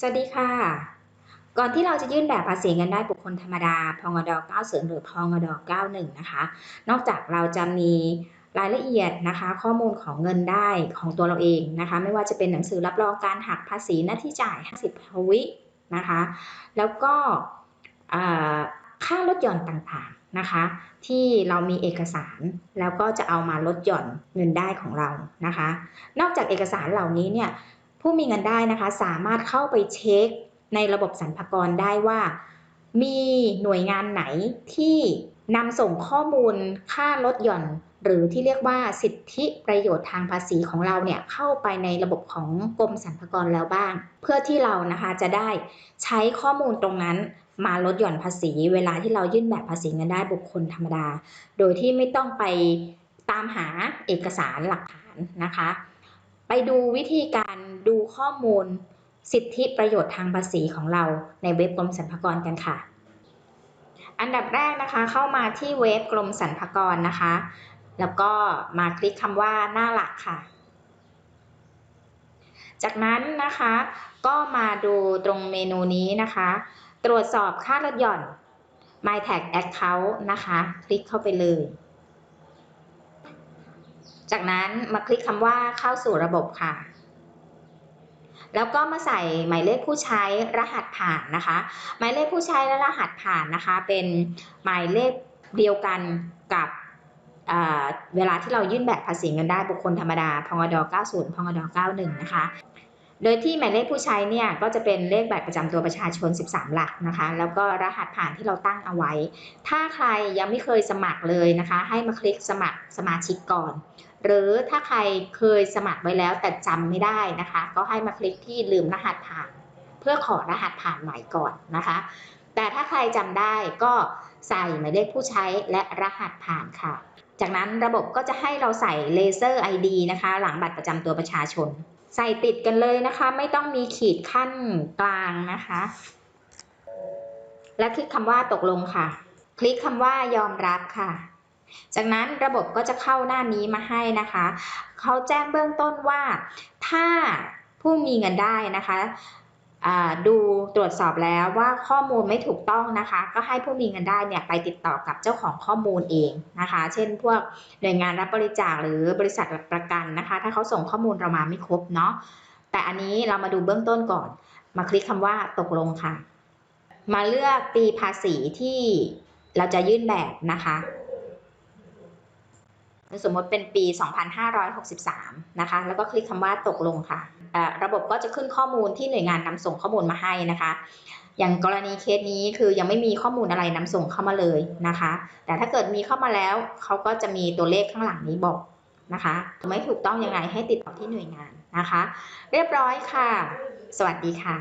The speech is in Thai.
สวัสดีค่ะ ก่อนที่เราจะยื่นแบบภาษีเงินได้บุคคลธรรมดา พงด90หรือพงด91 นะคะ นอกจากเราจะมีรายละเอียดนะคะ ข้อมูลของเงินได้ของตัวเราเองนะคะ ไม่ว่าจะเป็นหนังสือรับรองการหักภาษีหน้าที่จ่าย 50ทวินะคะ แล้วก็ค่าลดหย่อนต่างๆนะคะ ที่เรามีเอกสารแล้วก็จะเอามาลดหย่อนเงินได้ของเรานะคะ นอกจากเอกสารเหล่านี้เนี่ย ผู้มีเงินได้นะคะ สามารถเข้าไปเช็คในระบบสรรพากรได้ว่า มีหน่วยงานไหนที่นำส่งข้อมูลค่าลดหย่อน หรือที่เรียกว่าสิทธิประโยชน์ทางภาษีของเราเนี่ยเข้าไปในระบบของกรมสรรพากรแล้วบ้าง เพื่อที่เรานะคะจะได้ใช้ข้อมูลตรงนั้นมาลดหย่อนภาษี เวลาที่เรายื่นแบบภาษีเงินได้บุคคลธรรมดา โดยที่ไม่ต้องไปตามหาเอกสารหลักฐานนะคะ ไปดูวิธีการดูข้อมูลสิทธิประโยชน์ทางภาษีของเราในเว็บกรมสรรพากรกันค่ะ อันดับแรกนะคะเข้ามาที่เว็บกรมสรรพากรนะคะ แล้วก็มาคลิกคำว่าหน้าหลักค่ะ จากนั้นนะคะก็มาดูตรงเมนูนี้นะคะ ตรวจสอบค่าลดหย่อน My Tag Account นะคะ คลิกเข้าไปเลย จากนั้นมาคลิกคำว่าเข้าสู่ระบบค่ะ แล้วก็มาใส่หมายเลขผู้ใช้รหัสผ่านนะคะ หมายเลขผู้ใช้และรหัสผ่านนะคะ เป็นหมายเลขเดียวกันกับเเวลาที่เรายื่นแบบภาษีเงินได้บุคคลธรรมดา พงด90 พงด91 นะคะ โดยที่หมายเลขผู้ใช้เนี่ยก็จะเป็นเลขบัตรประจำตัวประชาชน 13 หลักนะคะ แล้วก็รหัสผ่านที่เราตั้งเอาไว้ ถ้าใครยังไม่เคยสมัครเลยนะคะ ให้มาคลิกสมัครสมาชิกก่อน หรือถ้าใครเคยสมัครไว้แล้วแต่จำไม่ได้นะคะ ก็ให้มาคลิกที่ลืมรหัสผ่าน เพื่อขอรหัสผ่านใหม่ก่อนนะคะ แต่ถ้าใครจำได้ก็ใส่หมายเลขผู้ใช้และรหัสผ่านค่ะ จากนั้นระบบก็จะให้เราใส่เลเซอร์ ID นะคะ หลังบัตรประจำตัวประชาชน ใส่ติดกันเลยนะคะ ไม่ต้องมีขีดขั้นกลางนะคะ และคลิกคำว่าตกลงค่ะ คลิกคำว่ายอมรับค่ะ จากนั้นระบบก็จะเข้าหน้านี้มาให้นะคะ เขาแจ้งเบื้องต้นว่า ถ้าผู้มีเงินได้นะคะ ดูตรวจสอบแล้วว่าข้อมูลไม่ถูกต้องนะคะ ก็ให้ผู้มีเงินได้เนี่ยไปติดต่อกับเจ้าของข้อมูลเองนะคะ เช่นพวกหน่วยงานรับบริจาคหรือบริษัทประกันนะคะ ถ้าเขาส่งข้อมูลเรามาไม่ครบเนาะแต่อันนี้เรามาดูเบื้องต้นก่อน มาคลิกคำว่าตกลงค่ะ มาเลือกปีภาษีที่เราจะยื่นแบบนะคะ สมมติเป็นปี 2563 นะคะ แล้วก็คลิกคำว่าตกลงค่ะเอ่อระบบก็จะขึ้นข้อมูลที่หน่วยงานนำส่งข้อมูลมาให้นะคะ อย่างกรณีเคสนี้คือยังไม่มีข้อมูลอะไรนำส่งเข้ามาเลยนะคะ แต่ถ้าเกิดมีเข้ามาแล้วเขาก็จะมีตัวเลขข้างหลังนี้บอกนะคะ ไม่ถูกต้องยังไงให้ติดต่อที่หน่วยงานนะคะ เรียบร้อยค่ะ สวัสดีค่ะ